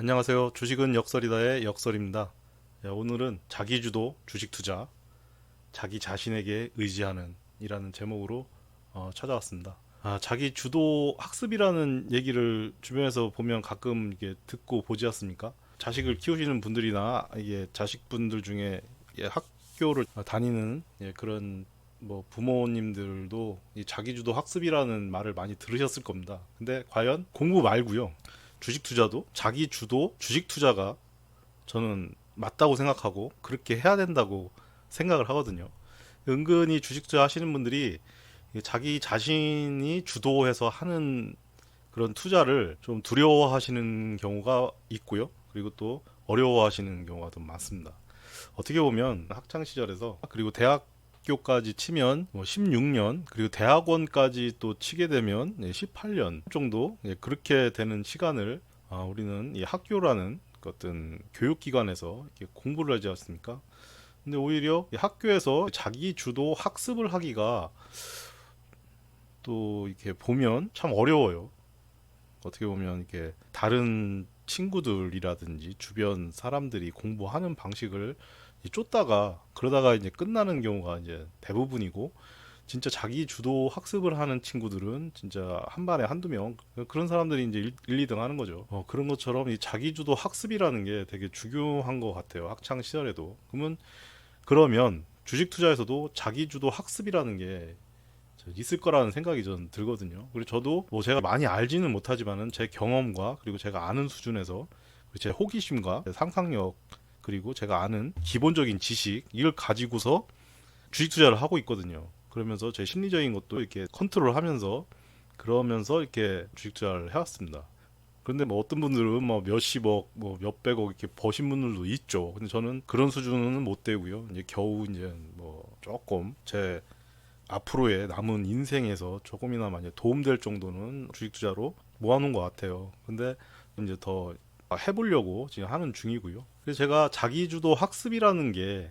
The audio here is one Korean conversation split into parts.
안녕하세요. 주식은 역설이다의 역설입니다. 예, 오늘은 자기주도 주식 투자, 자기 자신에게 의지하는 이라는 제목으로 어, 찾아왔습니다. 아, 자기 주도 학습이라는 얘기를 주변에서 보면 가끔 이게 듣고 보지 않습니까? 자식을 키우시는 분들이나 이게 자식분들 중에 예, 학교를 다니는 예, 그런 뭐 부모님들도 이 자기주도 학습이라는 말을 많이 들으셨을 겁니다. 근데 과연 공부 말고요. 주식 투자도 자기 주도 주식 투자가 저는 맞다고 생각하고 그렇게 해야 된다고 생각을 하거든요. 은근히 주식 투자 하시는 분들이 자기 자신이 주도해서 하는 그런 투자를 좀 두려워하시는 경우가 있고요. 그리고 또 어려워하시는 경우가 좀 많습니다. 어떻게 보면 학창 시절에서 그리고 대학 교까지 치면 뭐 16년 그리고 대학원까지 또 치게 되면 18년 정도 예, 그렇게 되는 시간을 아, 우리는 이 학교라는 그 어떤 교육기관에서 공부를 하지 않습니까? 근데 오히려 이 학교에서 자기 주도 학습을 하기가 또 이렇게 보면 참 어려워요. 어떻게 보면 이렇게 다른 친구들이라든지 주변 사람들이 공부하는 방식을 쫓다가 그러다가 이제 끝나는 경우가 이제 대부분이고 진짜 자기 주도 학습을 하는 친구들은 진짜 한 반에 한두 명 그런 사람들이 이제 1, 2등 하는 거죠. 어, 그런 것처럼 이 자기 주도 학습이라는 게 되게 중요한 것 같아요. 학창 시절에도. 그러면 그러면 주식 투자에서도 자기 주도 학습이라는 게 있을 거라는 생각이 전 들거든요. 그리고 저도 뭐 제가 많이 알지는 못하지만은 제 경험과 그리고 제가 아는 수준에서 제 호기심과 제 상상력 그리고 제가 아는 기본적인 지식 이걸 가지고서 주식 투자를 하고 있거든요. 그러면서 제 심리적인 것도 이렇게 컨트롤하면서 그러면서 이렇게 주식 투자를 해왔습니다. 그런데 뭐 어떤 분들은 뭐 몇십억, 뭐 몇백억 이렇게 버신 분들도 있죠. 근데 저는 그런 수준은 못 되고요. 이제 겨우 이제 뭐 조금 제 앞으로의 남은 인생에서 조금이나마 도움될 정도는 주식 투자로 모아놓은 것 같아요. 근데 이제 더 해보려고 지금 하는 중이고요. 그래서 제가 자기주도 학습이라는 게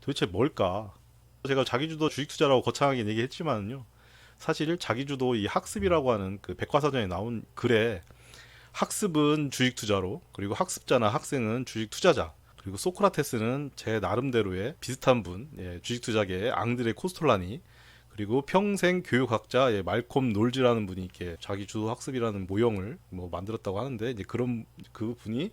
도대체 뭘까? 제가 자기주도 주식 투자라고 거창하게 얘기했지만요. 사실 자기주도 이 학습이라고 하는 그 백과사전에 나온 글에 학습은 주식 투자로 그리고 학습자나 학생은 주식 투자자 그리고 소크라테스는 제 나름대로의 비슷한 분 예, 주식 투자계의 앙드레 코스톨라니 그리고 평생 교육학자 예, 말콤 놀즈라는 분이 이렇게 자기 주도 학습이라는 모형을 뭐 만들었다고 하는데 이제 그런 그 분이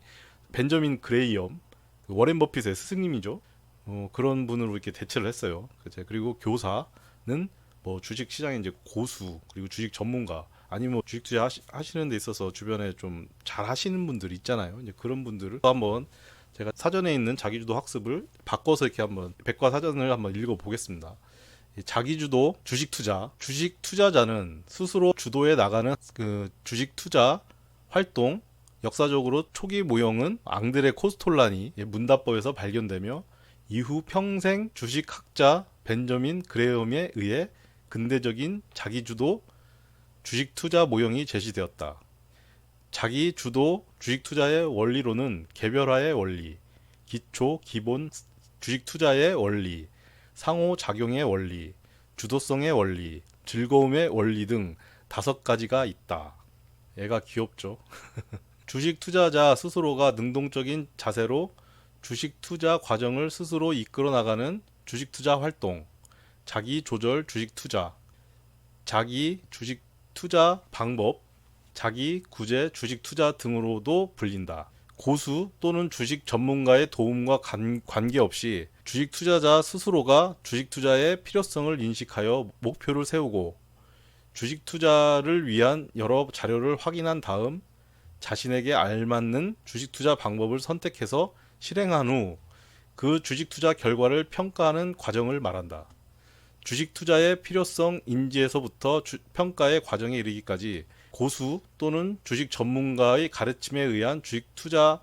벤저민 그레이엄 그 워렌 버핏의 스승님이죠. 어, 그런 분으로 이렇게 대체를 했어요. 그제 그리고 교사는 뭐 주식 시장의 이제 고수 그리고 주식 전문가 아니면 뭐 주식 투자 하시, 하시는 데 있어서 주변에 좀 잘 하시는 분들 있잖아요. 이제 그런 분들을 한번 제가 사전에 있는 자기주도 학습을 바꿔서 이렇게 한번 백과사전을 한번 읽어 보겠습니다. 자기주도 주식 투자 주식 투자자는 스스로 주도해 나가는 그 주식 투자 활동 역사적으로 초기 모형은 앙드레 코스톨라니 문답법에서 발견되며 이후 평생 주식학자 벤저민 그레엄에 의해 근대적인 자기주도 주식 투자 모형이 제시되었다. 자기 주도 주식 투자의 원리로는 개별화의 원리, 기초 기본 주식 투자의 원리, 상호 작용의 원리, 주도성의 원리, 즐거움의 원리 등 다섯 가지가 있다. 얘가 귀엽죠. 주식 투자자 스스로가 능동적인 자세로 주식 투자 과정을 스스로 이끌어 나가는 주식 투자 활동, 자기 조절 주식 투자, 자기 주식 투자 방법, 자기 구제 주식 투자 등으로도 불린다. 고수 또는 주식 전문가의 도움과 관, 관계없이 주식 투자자 스스로가 주식 투자의 필요성을 인식하여 목표를 세우고 주식 투자를 위한 여러 자료를 확인한 다음 자신에게 알맞는 주식 투자 방법을 선택해서 실행한 후 그 주식 투자 결과를 평가하는 과정을 말한다. 주식 투자의 필요성 인지에서부터 주, 평가의 과정에 이르기까지 고수 또는 주식 전문가의 가르침에 의한 주식 투자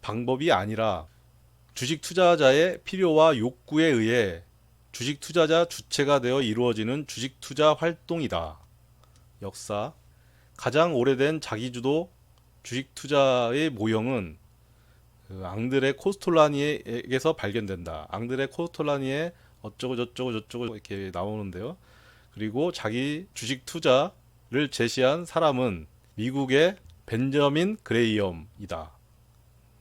방법이 아니라 주식 투자자의 필요와 욕구에 의해 주식 투자자 주체가 되어 이루어지는 주식 투자 활동이다. 역사 가장 오래된 자기주도 주식 투자의 모형은 그 앙드레 코스톨라니에게서 발견된다. 앙드레 코스톨라니의 어쩌고 저쩌고 저쩌고 이렇게 나오는데요. 그리고 자기 주식 투자를 제시한 사람은 미국의 벤저민 그레이엄이다.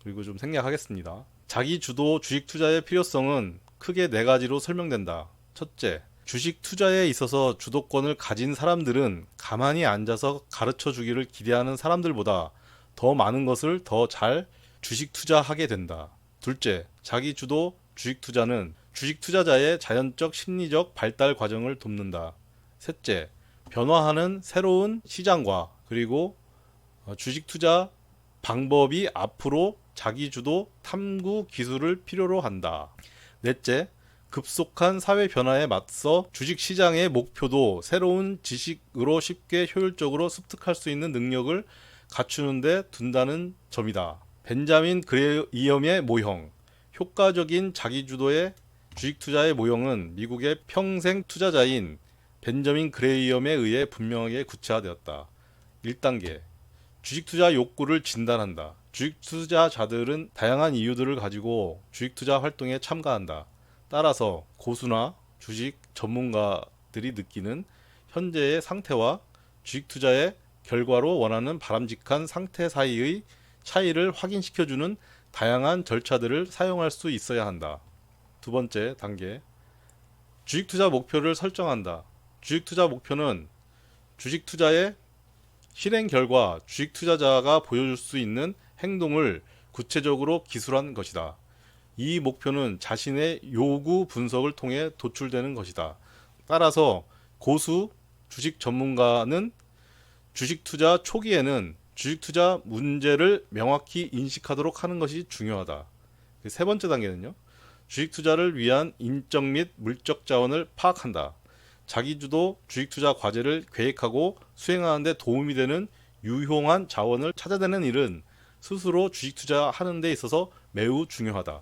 그리고 좀 생략하겠습니다. 자기 주도 주식 투자의 필요성은 크게 네 가지로 설명된다. 첫째, 주식 투자에 있어서 주도권을 가진 사람들은 가만히 앉아서 가르쳐 주기를 기대하는 사람들보다 더 많은 것을 더 잘 주식 투자하게 된다. 둘째, 자기 주도 주식 투자는 주식 투자자의 자연적 심리적 발달 과정을 돕는다. 셋째, 변화하는 새로운 시장과 그리고 어, 주식 투자 방법이 앞으로 자기 주도 탐구 기술을 필요로 한다. 넷째, 급속한 사회 변화에 맞서 주식 시장의 목표도 새로운 지식으로 쉽게 효율적으로 습득할 수 있는 능력을 갖추는데 둔다는 점이다. 벤자민 그레이엄의 모형, 효과적인 자기주도의 주식 투자의 모형은 미국의 평생 투자자인 벤저민 그레이엄에 의해 분명하게 구체화되었다. 1단계 주식 투자 욕구를 진단한다. 주식 투자자들은 다양한 이유들을 가지고 주식 투자 활동에 참가한다. 따라서 고수나 주식 전문가들이 느끼는 현재의 상태와 주식 투자의 결과로 원하는 바람직한 상태 사이의 차이를 확인시켜주는 다양한 절차들을 사용할 수 있어야 한다. 두 번째 단계. 주식 투자 목표를 설정한다. 주식 투자 목표는 주식 투자의 실행 결과 주식 투자자가 보여줄 수 있는 행동을 구체적으로 기술한 것이다. 이 목표는 자신의 요구 분석을 통해 도출되는 것이다. 따라서 고수 주식 전문가는 주식 투자 초기에는 주식 투자 문제를 명확히 인식하도록 하는 것이 중요하다. 세 번째 단계는요. 주식 투자를 위한 인적 및 물적 자원을 파악한다. 자기주도 주식 투자 과제를 계획하고 수행하는 데 도움이 되는 유용한 자원을 찾아내는 일은 스스로 주식 투자 하는 데 있어서 매우 중요하다.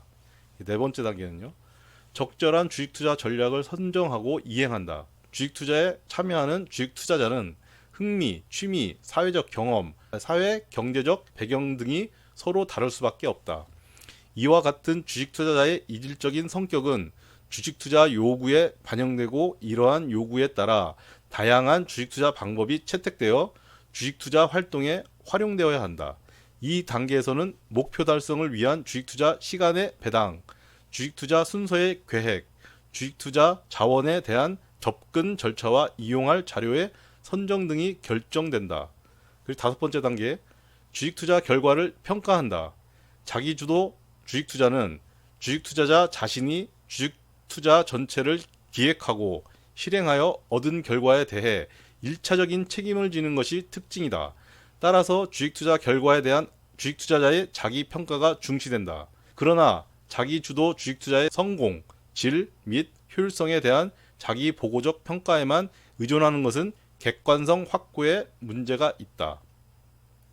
네 번째 단계는요. 적절한 주식 투자 전략을 선정하고 이행한다. 주식 투자에 참여하는 주식 투자자는 흥미, 취미, 사회적 경험, 사회 경제적 배경 등이 서로 다를 수밖에 없다. 이와 같은 주식 투자자의 이질적인 성격은 주식 투자 요구에 반영되고 이러한 요구에 따라 다양한 주식 투자 방법이 채택되어 주식 투자 활동에 활용되어야 한다. 이 단계에서는 목표 달성을 위한 주식 투자 시간의 배당, 주식 투자 순서의 계획, 주식 투자 자원에 대한 접근 절차와 이용할 자료의 선정 등이 결정된다. 그리고 다섯 번째 단계, 주식 투자 결과를 평가한다. 자기 주도 주식 투자는 주식 투자자 자신이 주식 투자 전체를 기획하고 실행하여 얻은 결과에 대해 일차적인 책임을 지는 것이 특징이다. 따라서 주식 투자 결과에 대한 주식 투자자의 자기 평가가 중시된다. 그러나 자기 주도 주식 투자의 성공, 질 및 효율성에 대한 자기 보고적 평가에만 의존하는 것은 객관성 확보에 문제가 있다.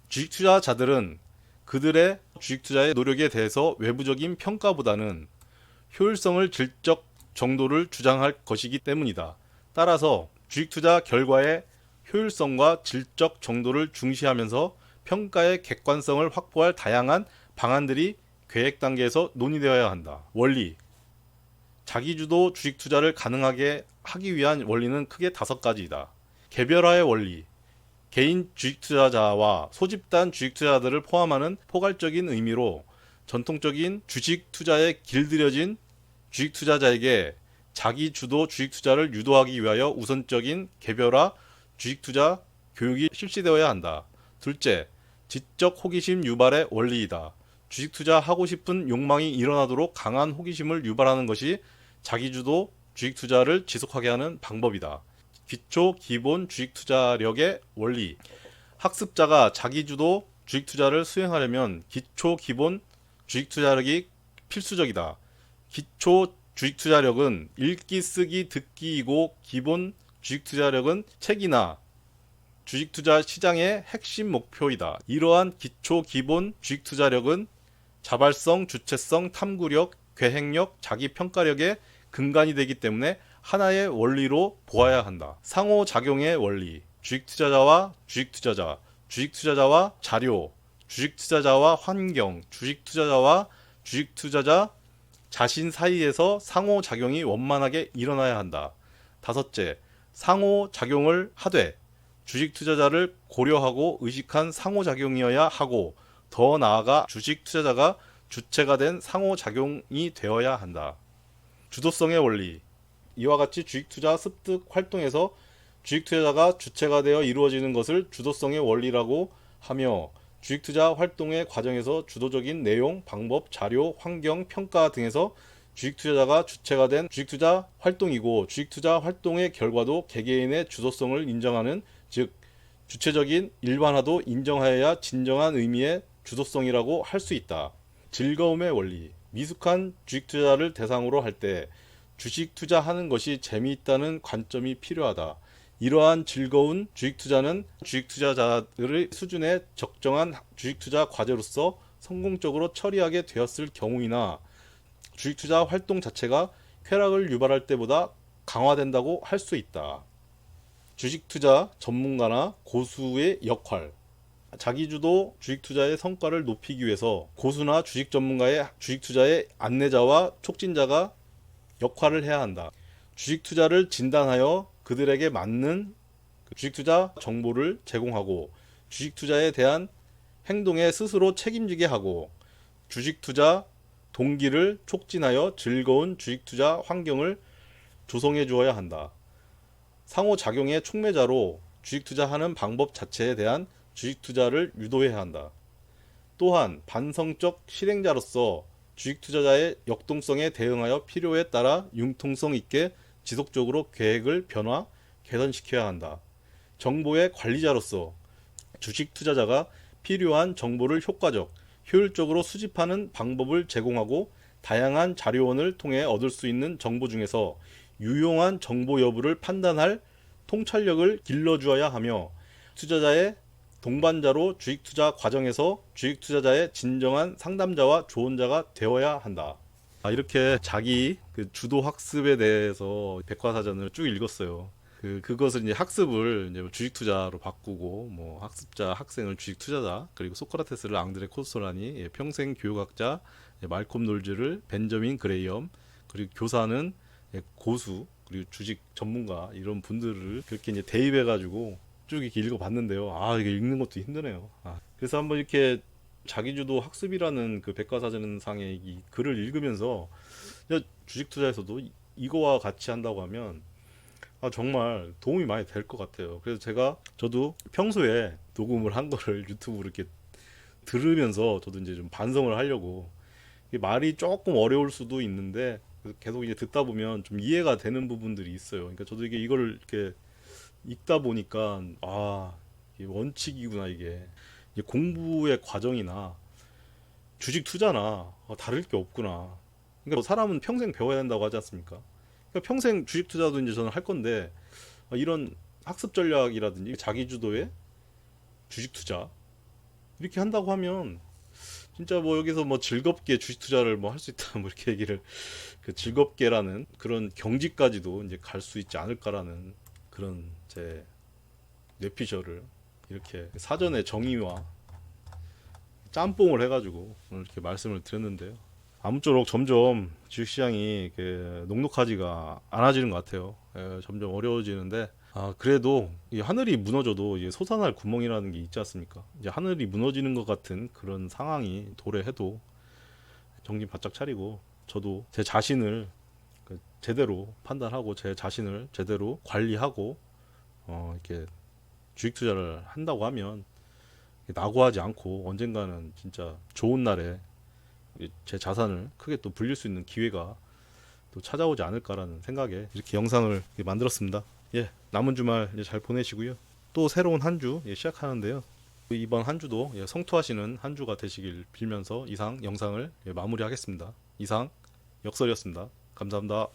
주식 투자자들은 그들의 주식 투자의 노력에 대해서 외부적인 평가보다는 효율성을 질적 정도를 주장할 것이기 때문이다. 따라서 주식 투자 결과의 효율성과 질적 정도를 중시하면서 평가의 객관성을 확보할 다양한 방안들이 계획 단계에서 논의되어야 한다. 원리 자기주도 주식 투자를 가능하게 하기 위한 원리는 크게 다섯 가지이다. 개별화의 원리 개인 주식 투자자와 소집단 주식 투자자들을 포함하는 포괄적인 의미로 전통적인 주식 투자에 길들여진 주식 투자자에게 자기 주도 주식 투자를 유도하기 위하여 우선적인 개별화 주식 투자 교육이 실시되어야 한다. 둘째, 지적 호기심 유발의 원리이다. 주식 투자하고 싶은 욕망이 일어나도록 강한 호기심을 유발하는 것이 자기주도 주식 투자를 지속하게 하는 방법이다. 기초 기본 주식 투자력의 원리. 학습자가 자기주도 주식 투자를 수행하려면 기초 기본 주식 투자력이 필수적이다. 기초 주식 투자력은 읽기, 쓰기, 듣기이고 기본 주식 투자력은 책이나 주식 투자 시장의 핵심 목표이다. 이러한 기초 기본 주식 투자력은 자발성, 주체성, 탐구력, 계획력, 자기 평가력의 근간이 되기 때문에 하나의 원리로 보아야 한다. 상호 작용의 원리. 주식 투자자와 주식 투자자, 주식 투자자와 자료, 주식 투자자와 환경, 주식 투자자와 주식 투자자 자신 사이에서 상호작용이 원만하게 일어나야 한다. 다섯째, 상호작용을 하되 주식 투자자를 고려하고 의식한 상호작용이어야 하고 더 나아가 주식 투자자가 주체가 된 상호작용이 되어야 한다. 주도성의 원리 이와 같이 주식 투자 습득 활동에서 주식 투자자가 주체가 되어 이루어지는 것을 주도성의 원리라고 하며 주식 투자 활동의 과정에서 주도적인 내용, 방법, 자료, 환경, 평가 등에서 주식 투자자가 주체가 된 주식 투자 활동이고 주식 투자 활동의 결과도 개개인의 주도성을 인정하는 즉 주체적인 일반화도 인정하여야 진정한 의미의 주도성이라고 할 수 있다. 즐거움의 원리. 미숙한 주식 투자를 대상으로 할 때 주식 투자하는 것이 재미있다는 관점이 필요하다. 이러한 즐거운 주식 투자는 주식 투자자들의 수준에 적정한 주식 투자 과제로서 성공적으로 처리하게 되었을 경우이나 주식 투자 활동 자체가 쾌락을 유발할 때보다 강화된다고 할 수 있다. 주식 투자 전문가나 고수의 역할. 자기주도 주식 투자의 성과를 높이기 위해서 고수나 주식 전문가의 주식 투자의 안내자와 촉진자가 역할을 해야 한다. 주식 투자를 진단하여 그들에게 맞는 그 주식 투자 정보를 제공하고 주식 투자에 대한 행동에 스스로 책임지게 하고 주식 투자 동기를 촉진하여 즐거운 주식 투자 환경을 조성해 주어야 한다. 상호작용의 촉매자로 주식 투자하는 방법 자체에 대한 주식 투자를 유도해야 한다. 또한 반성적 실행자로서 주식 투자자의 역동성에 대응하여 필요에 따라 융통성 있게 지속적으로 계획을 변화, 개선시켜야 한다. 정보의 관리자로서 주식 투자자가 필요한 정보를 효과적, 효율적으로 수집하는 방법을 제공하고 다양한 자료원을 통해 얻을 수 있는 정보 중에서 유용한 정보 여부를 판단할 통찰력을 길러주어야 하며 투자자의 동반자로 주식 투자 과정에서 주식 투자자의 진정한 상담자와 조언자가 되어야 한다. 아, 이렇게 자기 그 주도 학습에 대해서 백과사전을 쭉 읽었어요. 그 그것을 이제 학습을 이제 뭐 주식 투자로 바꾸고 뭐 학습자 학생을 주식 투자자 그리고 소크라테스를 앙드레 코스토라니 예, 평생 교육학자 예, 말콤 놀즈를 벤저민 그레이엄 그리고 교사는 예, 고수 그리고 주식 전문가 이런 분들을 그렇게 이제 대입해 가지고 쭉 이렇게 읽어봤는데요. 아 이게 읽는 것도 힘드네요. 아, 그래서 한번 이렇게 자기주도 학습이라는 그 백과사전상의 이 글을 읽으면서 야, 주식 투자에서도 이- 이거와 같이 한다고 하면 아, 정말 도움이 많이 될 것 같아요. 그래서 제가 저도 평소에 녹음을 한 거를 유튜브로 이렇게 들으면서 저도 이제 좀 반성을 하려고 말이 조금 어려울 수도 있는데 계속 이제 듣다 보면 좀 이해가 되는 부분들이 있어요. 그러니까 저도 이게 이거를 이렇게 읽다 보니까 아 이게 원칙이구나 이게 공부의 과정이나 주식 투자나 어, 다를 게 없구나. 그러니까 사람은 평생 배워야 한다고 하지 않습니까? 그러니까 평생 주식 투자도 이제 저는 할 건데 어, 이런 학습 전략이라든지 자기 주도의 주식 투자 이렇게 한다고 하면 진짜 뭐 여기서 뭐 즐겁게 주식 투자를 뭐 할 수 있다 뭐 이렇게 얘기를 그 즐겁게라는 그런 경지까지도 이제 갈 수 있지 않을까라는 그런 제 뇌피셜을 이렇게 사전에 정의와 짬뽕을 해가지고 오늘 이렇게 말씀을 드렸는데요. 아무쪼록 점점 주식시장이 그 녹록하지가 않아지는 것 같아요. 예, 점점 어려워지는데 아 그래도 이 하늘이 무너져도 솟아날 구멍이라는 게 있지 않습니까? 이제 하늘이 무너지는 것 같은 그런 상황이 도래해도 정신 바짝 차리고 저도 제 자신을 그 제대로 판단하고 제 자신을 제대로 관리하고 어 이렇게 주식 투자를 한다고 하면 낙오하지 않고 언젠가는 진짜 좋은 날에 제 자산을 크게 또 불릴 수 있는 기회가 또 찾아오지 않을까라는 생각에 이렇게 영상을 만들었습니다. 예, 남은 주말 잘 보내시고요. 또 새로운 한 주 시작하는데요. 이번 한 주도 예, 성투하시는 한 주가 되시길 빌면서 이상 영상을 예, 마무리하겠습니다. 이상 역설이었습니다. 감사합니다.